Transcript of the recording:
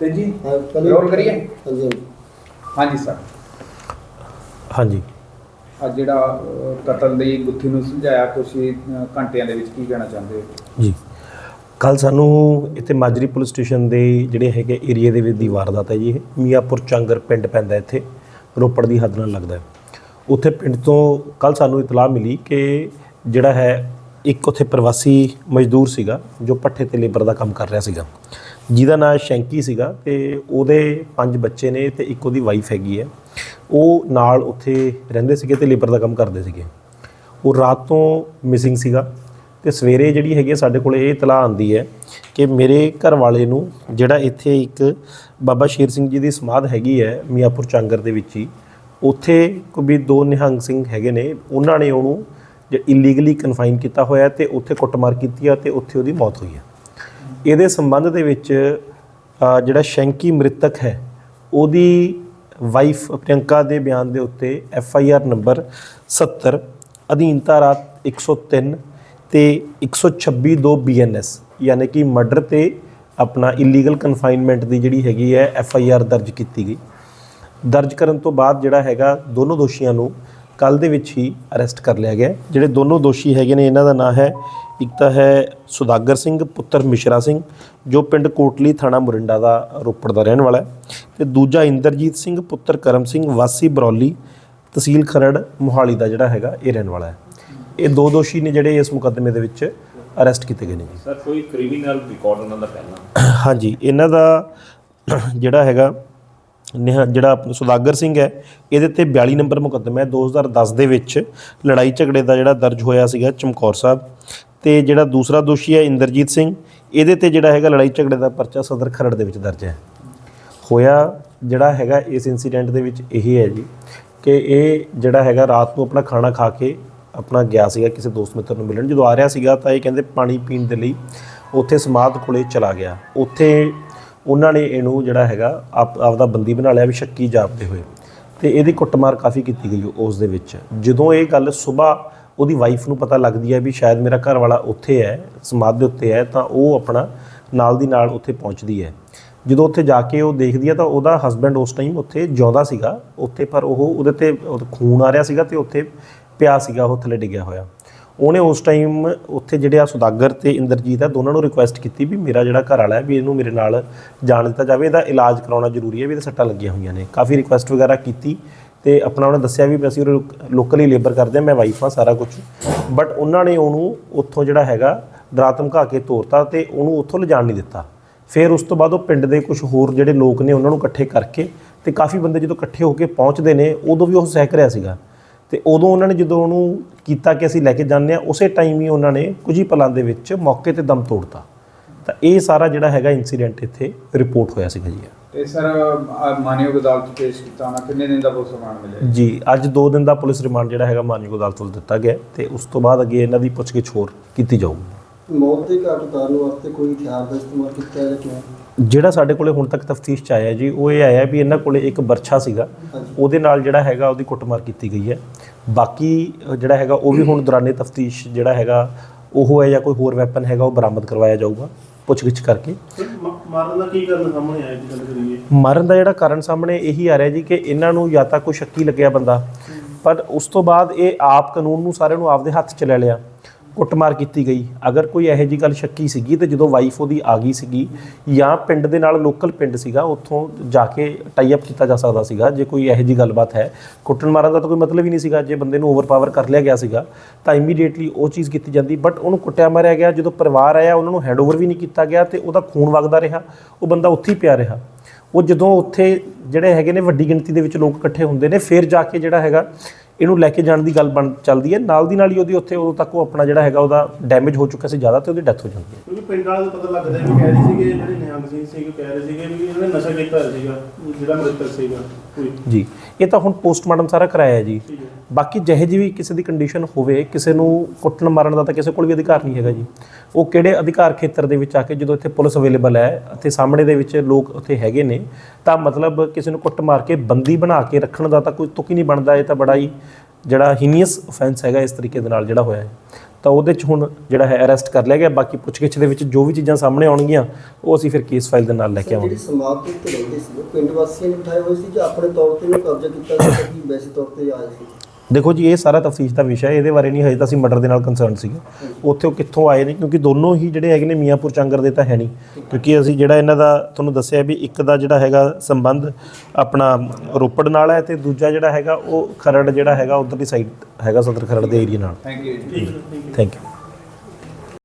ਤੇ ਜੀ ਹਾਂ, ਪਹਿਲੇ- ਰੋਲ ਕਰੀਏ? ਹਾਂਜੀ ਸਰ ਹਾਂਜੀ। ਆ ਜਿਹੜਾ ਅਹ, ਕਤਲ ਦੀ ਗੁੱਥੀ ਨੂੰ ਸੁਲਝਾਇਆ ਤੁਸੀਂ ਅਹ, ਘੰਟਿਆਂ ਦੇ ਵਿੱਚ ਕੀ ਕਹਿਣਾ ਚਾਹੁੰਦੇ ਹੋ? ਜੀ। ਕੱਲ ਸਾਨੂੰ ਇੱਥੇ ਮਾਜਰੀ ਪੁਲਿਸ ਸਟੇਸ਼ਨ ਦੇ ਜਿਹੜੇ ਹੈਗੇ ਏਰੀਆ ਦੇ ਵਿੱਚ ਦੀ ਵਾਰਦਾਤ ਹੈ ਜੀ ਇਹ। ਮੀਆਂਪੁਰ ਚਾਂਗਰ ਪਿੰਡ ਪੈਂਦਾ ਇੱਥੇ। ਰੋਪੜ ਦੀ ਹੱਦ ਨਾਲ ਲੱਗਦਾ ਹੈ। ਉੱਥੇ ਪਿੰਡ ਤੋਂ ਕੱਲ ਸਾਨੂੰ ਇਤਲਾਹ ਮਿਲੀ ਕਿ ਜਿਹੜਾ ਹੈ ਇੱਕ ਉੱਥੇ ਪ੍ਰਵਾਸੀ ਮਜ਼ਦੂਰ ਸੀਗਾ ਜੋ ਪੱਠੇ ਤੇ ਲੇਬਰ ਦਾ ਕੰਮ ਕਰ ਰਿਹਾ ਸੀਗਾ। ਜਿਹਦਾ ਨਾਮ ਸ਼ੈਂਕੀ ਸੀਗਾ ਤੇ ਉਹਦੇ ਪੰਜ ਬੱਚੇ ਨੇ ਤੇ ਇੱਕ ਉਹਦੀ ਵਾਈਫ ਹੈਗੀ ਹੈ। ਉਹ ਨਾਲ ਉੱਥੇ ਰਹਿੰਦੇ ਸੀਗੇ ਤੇ ਲੇਬਰ ਦਾ ਕੰਮ ਕਰਦੇ ਸੀਗੇ। ਉਹ ਰਾਤ ਤੋਂ ਮਿਸਿੰਗ ਸੀਗਾ ਤੇ ਸਵੇਰੇ ਜਿਹੜੀ ਹੈਗੀ ਆ ਸਾਡੇ ਕੋਲ ਇਹ ਇਤਲਾਹ ਆਂਦੀ ਹੈ ਕਿ ਮੇਰੇ ਘਰ ਵਾਲੇ ਨੂੰ ਜਿਹੜਾ ਇੱਥੇ ਇੱਕ ਬਾਬਾ ਸ਼ੇਰ ਸਿੰਘ ਜੀ ਦੀ ਸਮਾਧ ਹੈਗੀ ਹੈ ਮੀਆਂਪੁਰ ਚਾਂਗਰ ਦੇ ਵਿੱਚ ਹੀ, ਉੱਥੇ ਕੋਈ ਦੋ ਨਿਹੰਗ ਸਿੰਘ ਹੈਗੇ ਨੇ, ਉਹਨਾਂ ਨੇ ਉਹਨੂੰ ਜੇ ਇਲੀਗਲੀ ਕਨਫਾਈਨ ਕੀਤਾ ਹੋਇਆ ਤੇ ਉੱਥੇ ਕੁੱਟਮਾਰ ਕੀਤੀ ਆ ਤੇ ਉੱਥੇ ਉਹਦੀ ਮੌਤ ਹੋਈ ਹੈ। ਇਹਦੇ ਸੰਬੰਧ ਦੇ ਵਿੱਚ ਜਿਹੜਾ ਸ਼ੈਂਕੀ ਮ੍ਰਿਤਕ ਹੈ, ਉਹਦੀ ਵਾਈਫ ਪ੍ਰਿਯੰਕਾ ਦੇ ਬਿਆਨ ਦੇ ਉੱਤੇ ਐਫ ਆਈ ਆਰ ਨੰਬਰ 70 ਅਧੀਨ ਧਾਰਾ 103 ਤੇ 126 2 ਬੀ ਐਨ ਐਸ, ਯਾਨੀ ਕਿ ਮਰਡਰ ਤੇ ਆਪਣਾ ਇਲੀਗਲ ਕਨਫਾਈਨਮੈਂਟ ਦੀ ਜਿਹੜੀ ਹੈਗੀ ਹੈ, ਐਫ ਆਈ ਆਰ ਦਰਜ ਕੀਤੀ ਗਈ। ਦਰਜ ਕਰਨ ਤੋਂ ਬਾਅਦ ਜਿਹੜਾ ਹੈਗਾ, ਦੋਨੋਂ ਦੋਸ਼ੀਆਂ ਨੂੰ ਕੱਲ ਦੇ ਵਿੱਚ ਹੀ ਅਰੈਸਟ ਕਰ ਲਿਆ ਗਿਆ ਜਿਹੜੇ ਦੋਨੋਂ ਦੋਸ਼ੀ ਹੈਗੇ ਨੇ ਇਹਨਾਂ ਦਾ ਨਾਮ ਹੈ ਇੱਕ ਤਾਂ ਹੈ ਸੁਦਾਗਰ ਸਿੰਘ ਪੁੱਤਰ ਮਿਸ਼ਰਾ ਸਿੰਘ ਜੋ ਪਿੰਡ ਕੋਟਲੀ ਥਾਣਾ ਮੁਰਿੰਡਾ ਦਾ ਰੋਪੜ ਦਾ ਰਹਿਣ ਵਾਲਾ ਹੈ। ਤੇ ਦੂਜਾ ਇੰਦਰਜੀਤ ਸਿੰਘ ਪੁੱਤਰ ਕਰਮ ਸਿੰਘ ਵਾਸੀ ਬਰੌਲੀ ਤਹਿਸੀਲ ਖਰੜ ਮੋਹਾਲੀ ਦਾ ਜਿਹੜਾ ਹੈਗਾ ਇਹ ਰਹਿਣ ਵਾਲਾ ਹੈ। ਇਹ ਦੋ ਦੋਸ਼ੀ ਨੇ ਜਿਹੜੇ ਇਸ ਮੁਕੱਦਮੇ ਦੇ ਵਿੱਚ ਅਰੈਸਟ ਕੀਤੇ ਗਏ ਨੇ ਜੀ। ਸਰ ਕੋਈ ਕ੍ਰਿਮੀਨਲ ਰਿਕਾਰਡ ਉਹਨਾਂ ਦਾ ਪਹਿਲਾਂ? ਹਾਂਜੀ ਇਹਨਾਂ ਦਾ ਜਿਹੜਾ ਹੈਗਾ ਨਿਹ ਜਿਹੜਾ ਆਪਣਾ ਸੁਦਾਗਰ ਸਿੰਘ ਹੈ, ਇਹਦੇ ਤੇ 42 ਨੰਬਰ ਮੁਕੱਦਮਾ ਹੈ। 2010 ਦੇ ਵਿੱਚ ਲੜਾਈ ਝਗੜੇ ਦਾ ਜਿਹੜਾ ਦਰਜ ਹੋਇਆ ਸੀਗਾ ਚਮਕੌਰ ਸਾਹਿਬ ਤੇ ਜਿਹੜਾ ਦੂਸਰਾ ਦੋਸ਼ੀ ਹੈ ਇੰਦਰਜੀਤ ਸਿੰਘ, ਇਹਦੇ ਤੇ ਜਿਹੜਾ ਹੈਗਾ ਲੜਾਈ ਝਗੜੇ ਦਾ ਪਰਚਾ ਸਦਰ ਖਰੜ ਦੇ ਵਿੱਚ ਦਰਜ ਹੈ। ਹੋਇਆ ਜਿਹੜਾ ਹੈਗਾ ਇਸ ਇਨਸੀਡੈਂਟ ਦੇ ਵਿੱਚ ਇਹ ਹੈ ਜੀ ਕਿ ਇਹ ਜਿਹੜਾ ਹੈਗਾ ਰਾਤ ਨੂੰ ਆਪਣਾ ਖਾਣਾ ਖਾ ਕੇ ਆਪਣਾ ਗਿਆ ਸੀਗਾ ਕਿਸੇ ਦੋਸਤ ਮਿੱਤਰ ਨੂੰ ਮਿਲਣ। ਜਦੋਂ ਆ ਰਿਹਾ ਸੀਗਾ ਤਾਂ ਇਹ ਕਹਿੰਦੇ ਪਾਣੀ ਪੀਣ ਦੇ ਲਈ ਉੱਥੇ ਸਮਾਧ ਕੋਲੇ ਚਲਾ ਗਿਆ। ਉੱਥੇ ਉਹਨਾਂ ਨੇ ਇਹਨੂੰ ਜਿਹੜਾ ਹੈਗਾ, ਆਪ ਆਪਦਾ ਬੰਦੀ ਬਣਾ ਲਿਆ ਵੀ ਸ਼ੱਕੀ ਜਾਪਦੇ ਹੋਏ। ਤੇ ਇਹਦੀ ਕੁੱਟਮਾਰ ਕਾਫੀ ਕੀਤੀ ਗਈ ਉਸ ਦੇ ਵਿੱਚ। ਜਦੋਂ ਇਹ ਗੱਲ ਸਵੇਰ ਉਹਦੀ ਵਾਈਫ ਨੂੰ ਪਤਾ ਲੱਗਦੀ ਹੈ ਵੀ ਸ਼ਾਇਦ ਮੇਰਾ ਘਰ ਵਾਲਾ ਉੱਥੇ ਹੈ, ਸਮਾਧ ਦੇ ਉੱਤੇ ਹੈ, ਤਾਂ ਉਹ ਆਪਣਾ ਨਾਲ ਦੀ ਨਾਲ ਉੱਥੇ ਪਹੁੰਚਦੀ ਹੈ। ਜਦੋਂ ਉੱਥੇ ਜਾ ਕੇ ਉਹ ਦੇਖਦੀ ਹੈ ਤਾਂ ਉਹਦਾ ਹਸਬੰਡ ਉਸ ਟਾਈਮ ਉੱਥੇ ਜਿਉਂਦਾ ਸੀਗਾ। ਉੱਥੇ ਪਰ ਉਹ ਉਹਦੇ ਤੇ ਖੂਨ ਆ ਰਿਹਾ ਸੀਗਾ ਤੇ ਉੱਥੇ ਪਿਆ ਸੀਗਾ, ਉਹ ਥੱਲੇ ਡਿੱਗਿਆ ਹੋਇਆ। ਉਹਨੇ ਉਸ ਟਾਈਮ ਉੱਥੇ ਜਿਹੜੇ ਆ ਸੁਦਾਗਰ ਤੇ ਇੰਦਰਜੀਤ ਆ, ਦੋਨਾਂ ਨੂੰ ਰਿਕੁਐਸਟ ਕੀਤੀ ਵੀ ਮੇਰਾ ਜਿਹੜਾ ਘਰ ਵਾਲਾ ਹੈ ਵੀ ਇਹਨੂੰ ਮੇਰੇ ਨਾਲ ਜਾਣ ਦਿੱਤਾ ਜਾਵੇ, ਇਹਦਾ ਇਲਾਜ ਕਰਾਉਣਾ ਜ਼ਰੂਰੀ ਹੈ ਵੀ ਇਹਦੇ ਸੱਟਾਂ ਲੱਗੀਆਂ ਹੋਈਆਂ ਨੇ। ਕਾਫੀ ਰਿਕੁਐਸਟ ਵਗੈਰਾ ਕੀਤੀ ਤੇ ਆਪਣਾ ਉਹਨੇ ਦੱਸਿਆ ਵੀ ਅਸੀਂ ਲੋਕਲੀ ਲੇਬਰ ਕਰਦੇ ਹਾਂ, ਮੈਂ ਵਾਈਫ ਹਾਂ ਸਾਰਾ ਕੁਝ ਬਟ ਉਹਨਾਂ ਨੇ ਉਹਨੂੰ ਉੱਥੋਂ ਜਿਹੜਾ ਹੈਗਾ ਡਰਾ ਧਮਕਾ ਕੇ ਤੋਰਤਾ ਤੇ ਉਹਨੂੰ ਉੱਥੋਂ ਲਿਜਾਣ ਨਹੀਂ ਦਿੱਤਾ। ਫਿਰ ਉਸ ਤੋਂ ਬਾਅਦ ਉਹ ਪਿੰਡ ਦੇ ਕੁਝ ਹੋਰ ਜਿਹੜੇ ਲੋਕ ਨੇ ਉਹਨਾਂ ਨੂੰ ਇਕੱਠੇ ਕਰਕੇ ਤੇ ਕਾਫੀ ਬੰਦੇ ਜਦੋਂ ਇਕੱਠੇ ਹੋ ਕੇ ਪਹੁੰਚਦੇ ਨੇ, ਉਦੋਂ ਵੀ ਉਹ ਸਹਿਕ ਰਿਹਾ ਸੀਗਾ। ਤੇ ਉਦੋਂ ਉਹਨਾਂ ਨੇ ਜਦੋਂ ਉਹਨੂੰ ਕੀਤਾ ਕਿ ਅਸੀਂ ਲੈ ਕੇ ਜਾਂਦੇ ਆ ਉਸੇ ਟਾਈਮ ਹੀ ਉਹਨਾਂ ਨੇ ਕੁਝ ਹੀ ਪਲਾਂ ਦੇ ਵਿੱਚ ਮੌਕੇ ਤੇ ਦਮ ਤੋੜਤਾ। ਤਾਂ ਇਹ ਸਾਰਾ ਜਿਹੜਾ ਹੈਗਾ ਇਨਸੀਡੈਂਟ ਇੱਥੇ ਰਿਪੋਰਟ ਹੋਇਆ ਸੀਗਾ ਜੀ। ਤੇ ਸਰ ਮਾਨਯੋਗ ਅਦਾਲਤ ਪੇਸ਼ ਕੀਤਾ ਹੋਣਾ ਕਿੰਨੇ ਦਿਨ ਦਾ ਪੁਲਿਸ ਰਿਮਾਂਡ ਮਿਲਿਆ ਜੀ? ਅੱਜ 2 ਦਿਨ ਦਾ ਪੁਲਿਸ ਰਿਮਾਂਡ ਜਿਹੜਾ ਹੈਗਾ ਮਾਨਯੋਗ ਅਦਾਲਤ ਵੱਲੋਂ ਦਿੱਤਾ ਗਿਆ ਤੇ ਉਸ ਤੋਂ ਬਾਅਦ ਅੱਗੇ ਇਹਨਾਂ ਦੀ ਪੁੱਛਗਿੱਛ ਹੋਰ ਕੀਤੀ ਜਾਊਗੀ। ਮੌਤ ਦੇ ਘਾਟ ਉਤਾਰਨ ਵਾਸਤੇ ਕੋਈ ਹਥਿਆਰ ਦਾ ਇਸਤੇਮਾਲ ਕੀਤਾ ਜਾਂ ਕਿਵੇਂ ਜਿਹੜਾ ਸਾਡੇ ਕੋਲੇ ਹੁਣ ਤੱਕ ਤਫਤੀਸ਼ ਚ ਆਇਆ ਜੀ ਉਹ ਇਹ ਆਇਆ ਵੀ ਇਹਨਾਂ ਕੋਲੇ ਇੱਕ ਬਰਛਾ ਸੀਗਾ। ਉਹਦੇ ਨਾਲ ਜਿਹੜਾ ਹੈਗਾ ਉਹਦੀ ਕੁੱਟਮਾਰ ਕੀਤੀ ਗਈ ਹੈ। ਬਾਕੀ ਜਿਹੜਾ ਹੈਗਾ ਉਹ ਵੀ ਹੁਣ ਦੌਰਾਨੇ ਤਫਤੀਸ਼ ਜਿਹੜਾ ਹੈਗਾ ਉਹ ਹੈ ਜਾਂ ਕੋਈ ਹੋਰ ਵੈਪਨ ਹੈਗਾ ਉਹ ਬਰਾਮਦ ਕਰਵਾਇਆ ਜਾਊਗਾ ਪੁੱਛਗਿੱਛ ਕਰਕੇ। ਮਾਰਨ ਦਾ ਕੀ ਕਾਰਨ ਸਾਹਮਣੇ ਆਇਆ ਜੀ ਗੱਲ ਕਰੀਏ? ਮਰਨ ਦਾ ਜਿਹੜਾ ਕਾਰਨ ਸਾਹਮਣੇ ਇਹੀ ਆ ਰਿਹਾ ਜੀ ਕਿ ਇਹਨਾਂ ਨੂੰ ਜਾਂ ਤਾਂ ਕੋਈ ਸ਼ੱਕੀ ਲੱਗਿਆ ਬੰਦਾ ਪਰ ਉਸ ਤੋਂ ਬਾਅਦ ਇਹ ਆਪ ਕਾਨੂੰਨ ਨੂੰ ਸਾਰਿਆਂ ਨੂੰ ਆਪਦੇ ਹੱਥ 'ਚ ਲੈ ਲਿਆ। ਕੁੱਟਮਾਰ ਕੀਤੀ ਗਈ। ਅਗਰ ਕੋਈ ਇਹੋ ਜੀ ਗੱਲ ਸ਼ੱਕੀ ਸੀਗੀ ਤੇ ਜਦੋਂ ਵਾਈਫ ਉਹਦੀ ਆ ਗਈ ਸੀਗੀ ਜਾਂ ਪਿੰਡ ਦੇ ਨਾਲ ਲੋਕਲ ਪਿੰਡ ਸੀਗਾ, ਉੱਥੋਂ ਜਾ ਕੇ ਟਾਈ ਅਪ ਕੀਤਾ ਜਾ ਸਕਦਾ ਸੀਗਾ। ਜੇ ਕੋਈ ਇਹੋ ਜੀ ਗੱਲਬਾਤ ਹੈ, ਕੁੱਟਣ ਮਾਰਨ ਦਾ ਤਾਂ ਕੋਈ ਮਤਲਬ ਹੀ ਨਹੀਂ ਸੀਗਾ। ਜੇ ਬੰਦੇ ਨੂੰ ਓਵਰਪਾਵਰ ਕਰ ਲਿਆ ਗਿਆ ਸੀਗਾ, ਤਾਂ ਇਮੀਡੀਏਟਲੀ ਉਹ ਚੀਜ਼ ਕੀਤੀ ਜਾਂਦੀ। ਬਟ ਉਹਨੂੰ ਕੁੱਟਿਆ ਮਾਰਿਆ ਗਿਆ। ਜਦੋਂ ਪਰਿਵਾਰ ਆਇਆ, ਉਹਨਾਂ ਨੂੰ ਹੈਂਡਓਵਰ ਵੀ ਨਹੀਂ ਕੀਤਾ ਗਿਆ ਤੇ ਉਹਦਾ ਖੂਨ ਵਗਦਾ ਰਿਹਾ। ਉਹ ਬੰਦਾ ਉੱਥੇ ਹੀ ਪਿਆ ਰਿਹਾ। ਉਹ ਜਦੋਂ ਉੱਥੇ ਜਿਹੜੇ ਹੈਗੇ ਨੇ ਵੱਡੀ ਗਿਣਤੀ ਦੇ ਵਿੱਚ ਲੋਕ ਇਕੱਠੇ ਹੁੰਦੇ ਨੇ, ਫਿਰ ਜਾ ਕੇ ਜਿਹੜਾ ਹੈਗਾ ਇਹਨੂੰ ਲੈ ਕੇ ਜਾਣ ਦੀ ਗੱਲ ਬਣ ਚੱਲਦੀ ਹੈ। ਨਾਲ ਦੀ ਨਾਲ ਹੀ ਉਹਦੀ ਉੱਥੇ ਉਦੋਂ ਤੱਕ ਉਹ ਆਪਣਾ ਜਿਹੜਾ ਹੈਗਾ ਉਹਦਾ ਡੈਮੇਜ ਹੋ ਚੁੱਕਾ ਸੀ ਜ਼ਿਆਦਾ ਤੇ ਉਹਦੀ ਡੈਥ ਹੋ ਜਾਂਦੀ ਹੈ। ਕਿਉਂਕਿ ਪਿੰਡ ਵਾਲੇ ਨੂੰ ਪਤਾ ਲੱਗਦਾ ਵੀ ਕਹਿ ਰਹੇ ਸੀਗੇ ਜਿਹੜੇ ਨਿਹੰਗ ਸਿੰਘ ਸੀਗੇ ਕਹਿ ਰਹੇ ਸੀਗੇ ਵੀ ਇਹਨਾਂ ਨਸ਼ਾ ਕੀਤਾ ਹੋਇਆ ਸੀਗਾ ਜਿਹੜਾ ਮ੍ਰਿਤਕ ਸੀਗਾ ਕੋਈ। ਜੀ ਇਹ ਤਾਂ ਹੁਣ ਪੋਸਟਮਾਰਟਮ ਸਾਰਾ ਕਰਾਇਆ ਹੈ ਜੀ। ਬਾਕੀ ਜਿਹੇ ਜਿਹੀ ਵੀ ਕਿਸੇ ਦੀ ਕੰਡੀਸ਼ਨ ਹੋਵੇ ਕਿਸੇ ਨੂੰ ਕੁੱਟਣ ਮਾਰਨ ਦਾ ਤਾਂ ਕਿਸੇ ਕੋਲ ਵੀ ਅਧਿਕਾਰ ਨਹੀਂ ਹੈਗਾ ਜੀ। ਉਹ ਕਿਹੜੇ ਅਧਿਕਾਰ ਖੇਤਰ ਦੇ ਵਿੱਚ ਆ ਕੇ ਜਦੋਂ ਇੱਥੇ ਪੁਲਿਸ ਅਵੇਲੇਬਲ ਹੈ ਅਤੇ ਸਾਹਮਣੇ ਦੇ ਵਿੱਚ ਲੋਕ ਉੱਥੇ ਹੈਗੇ ਨੇ ਤਾਂ ਮਤਲਬ ਕਿਸੇ ਨੂੰ ਕੁੱਟ ਮਾਰ ਕੇ ਬੰਦੀ ਬਣਾ ਕੇ ਰੱਖਣ ਦਾ ਤਾਂ ਕੋਈ ਤੁਕ ਹੀ ਨਹੀਂ ਬਣਦਾ ਇਹ ਤਾਂ ਬੜਾ ਹੀ ਜਿਹੜਾ ਹੀਨੀਅਸ ਅਫੈਂਸ ਹੈਗਾ ਇਸ ਤਰੀਕੇ ਦੇ ਨਾਲ ਜਿਹੜਾ ਹੋਇਆ ਹੈ ਤਾਂ ਉਹਦੇ 'ਚ ਹੁਣ ਜਿਹੜਾ ਹੈ ਅਰੈਸਟ ਕਰ ਲਿਆ ਗਿਆ ਬਾਕੀ ਪੁੱਛਗਿੱਛ ਦੇ ਵਿੱਚ ਜੋ ਵੀ ਚੀਜ਼ਾਂ ਸਾਹਮਣੇ ਆਉਣਗੀਆਂ ਉਹ ਅਸੀਂ ਫਿਰ ਕੇਸ ਫਾਈਲ ਦੇ ਨਾਲ ਲੈ ਕੇ ਆਵਾਂਗੇ ਜਿਹੜੀ ਸਮਾਧ ਦੇ ਉੱਤੇ ਰਹਿੰਦੇ ਸੀ ਉਹ ਪਿੰਡ ਵਾਸੀਆਂ ਨੇ ਬਿਠਾਏ ਹੋਏ ਸੀ ਜਾਂ ਆਪਣੇ ਤੌਰ ਤੇ ਕਬਜ਼ਾ ਕੀਤਾ ਸੀ ਕਿ ਵੈਸੇ ਤੌਰ ਤੇ ਆਏ ਸੀ? ਦੇਖੋ ਜੀ ਇਹ ਸਾਰਾ ਤਫਸੀਸ਼ ਦਾ ਵਿਸ਼ਾ ਹੈ ਇਹਦੇ ਬਾਰੇ ਨਹੀਂ ਹਜੇ ਤਾਂ ਅਸੀਂ ਮਰਡਰ ਦੇ ਨਾਲ ਕੰਸਰਨ ਸੀਗੇ। ਉੱਥੇ ਉਹ ਕਿੱਥੋਂ ਆਏ ਨੇ ਕਿਉਂਕਿ ਦੋਨੋਂ ਹੀ ਜਿਹੜੇ ਹੈਗੇ ਨੇ ਮੀਆਂਪੁਰ ਚਾਂਗਰ ਦੇ ਤਾਂ ਹੈ ਨਹੀਂ। ਕਿਉਂਕਿ ਅਸੀਂ ਜਿਹੜਾ ਇਹਨਾਂ ਦਾ ਤੁਹਾਨੂੰ ਦੱਸਿਆ ਵੀ ਇੱਕ ਦਾ ਜਿਹੜਾ ਹੈਗਾ ਸੰਬੰਧ ਆਪਣਾ ਰੋਪੜ ਨਾਲ ਹੈ ਤੇ ਦੂਜਾ ਜਿਹੜਾ ਹੈਗਾ ਉਹ ਖਰੜ ਜਿਹੜਾ ਹੈਗਾ ਉਧਰਲੀ ਸਾਈਡ ਹੈਗਾ ਸਦਰ ਖਰੜ ਦੇ ਏਰੀਆ ਨਾਲ। Thank you thank you